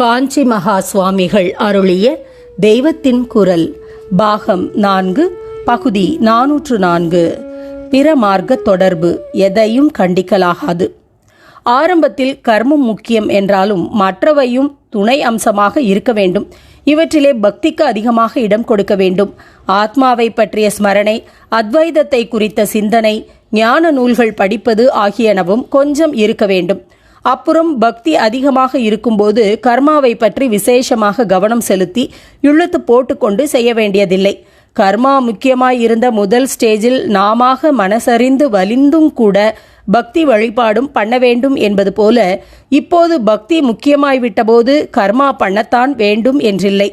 காஞ்சி மகா சுவாமிகள் அருளிய தெய்வத்தின் குரல் பாகம் நான்கு பகுதி நாநூற்று நான்கு. பிற மார்க்க தொடர்பு எதையும் கண்டிக்கலாகாது. ஆரம்பத்தில் கர்மம் முக்கியம் என்றாலும் மற்றவையும் துணை அம்சமாக இருக்க வேண்டும். இவற்றிலே பக்திக்கு அதிகமாக இடம் கொடுக்க வேண்டும். ஆத்மாவை பற்றிய ஸ்மரணை அத்வைதத்தை குறித்த சிந்தனை ஞான நூல்கள் படிப்பது ஆகியனவும் கொஞ்சம் இருக்க வேண்டும். அப்புறம் பக்தி அதிகமாக இருக்கும்போது கர்மாவை பற்றி விசேஷமாக கவனம் செலுத்தி இழுத்து போட்டுக்கொண்டு செய்ய வேண்டியதில்லை. கர்மா முக்கியமாய் இருந்த முதல் ஸ்டேஜில் நாமாக மனசறிந்து வலிந்தும் கூட பக்தி வழிபாடும் பண்ண வேண்டும் என்பது போல இப்போது பக்தி முக்கியமாய்விட்டபோது கர்மா பண்ணத்தான் வேண்டும் என்றில்லை.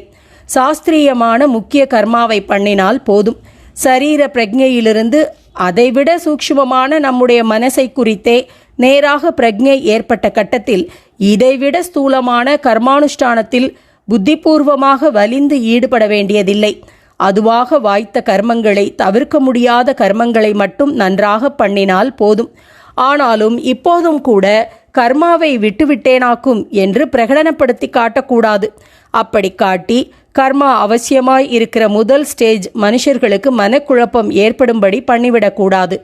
சாஸ்திரியமான முக்கிய கர்மாவை பண்ணினால் போதும். சரீர பிரஜையிலிருந்து அதைவிட சூக்ஷ்மமான நம்முடைய மனசை குறித்தே நேராக பிரக்ஞை ஏற்பட்ட கட்டத்தில் இதைவிட ஸ்தூலமான கர்மானுஷ்டானத்தில் புத்திபூர்வமாக வலிந்து ஈடுபட வேண்டியதில்லை. அதுவாக வாய்த்த கர்மங்களை தவிர்க்க முடியாத கர்மங்களை மட்டும் நன்றாக பண்ணினால் போதும். ஆனாலும் இப்போதும் கூட கர்மாவை விட்டுவிட்டேனாக்கும் என்று பிரகடனப்படுத்தி காட்டக்கூடாது. அப்படி காட்டி கர்மா அவசியமாய் இருக்கிற முதல் ஸ்டேஜ் மனுஷர்களுக்கு மனக்குழப்பம் ஏற்படும்படி பண்ணிவிடக்கூடாது.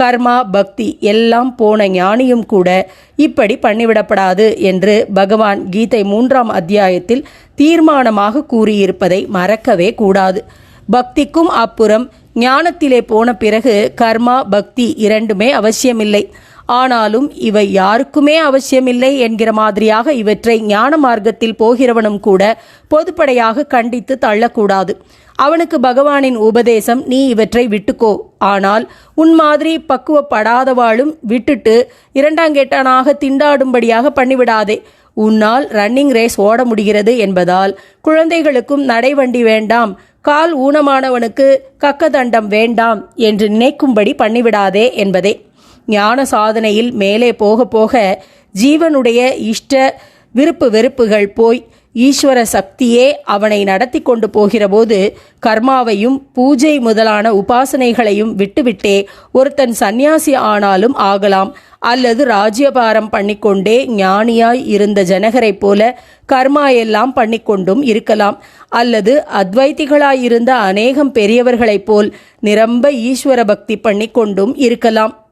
கர்மா பக்தி எல்லாம் போன ஞானியும் கூட இப்படி பண்ணிவிடப்படாது என்று பகவான் கீதை மூன்றாம் அத்தியாயத்தில் தீர்மானமாக கூறியிருப்பதை மறக்கவே கூடாது. பக்திக்கும் அப்புறம் ஞானத்திலே போன பிறகு கர்மா பக்தி இரண்டுமே அவசியமில்லை. ஆனாலும் இவை யாருக்குமே அவசியமில்லை என்கிற மாதிரியாக இவற்றை ஞான மார்க்கத்தில் போகிறவனும் கூட பொதுப்படையாக கண்டித்து தள்ளக்கூடாது. அவனுக்கு பகவானின் உபதேசம் நீ இவற்றை விட்டுக்கோ. ஆனால் உன் மாதிரி பக்குவப்படாதவாளும் விட்டுட்டு இரண்டாங்கேட்டானாக திண்டாடும்படியாக பண்ணிவிடாதே. உன்னால் ரன்னிங் ரேஸ் ஓட முடிகிறது என்பதால் குழந்தைகளுக்கும் நடைவண்டி வேண்டாம். கால் ஊனமானவனுக்கு கக்கதண்டம் வேண்டாம் என்று நினைக்கும்படி பண்ணிவிடாதே என்பதே. ஞான சாதனையில் மேலே போக போக ஜீவனுடைய இஷ்ட விருப்பு வெறுப்புகள் போய் ஈஸ்வர சக்தியே அவனை நடத்தி கொண்டு போகிறபோது கர்மாவையும் பூஜை முதலான உபாசனைகளையும் விட்டுவிட்டே ஒருத்தன் சந்நியாசி ஆனாலும் ஆகலாம். அல்லது ராஜ்யபாரம் பண்ணிக்கொண்டே ஞானியாய் இருந்த ஜனகரைப் போல கர்மா எல்லாம் பண்ணிக்கொண்டும் இருக்கலாம். அல்லது அத்வைத்திகளாயிருந்த அநேகம் பெரியவர்களைப் போல் நிரம்ப ஈஸ்வர பக்தி பண்ணிக்கொண்டும் இருக்கலாம்.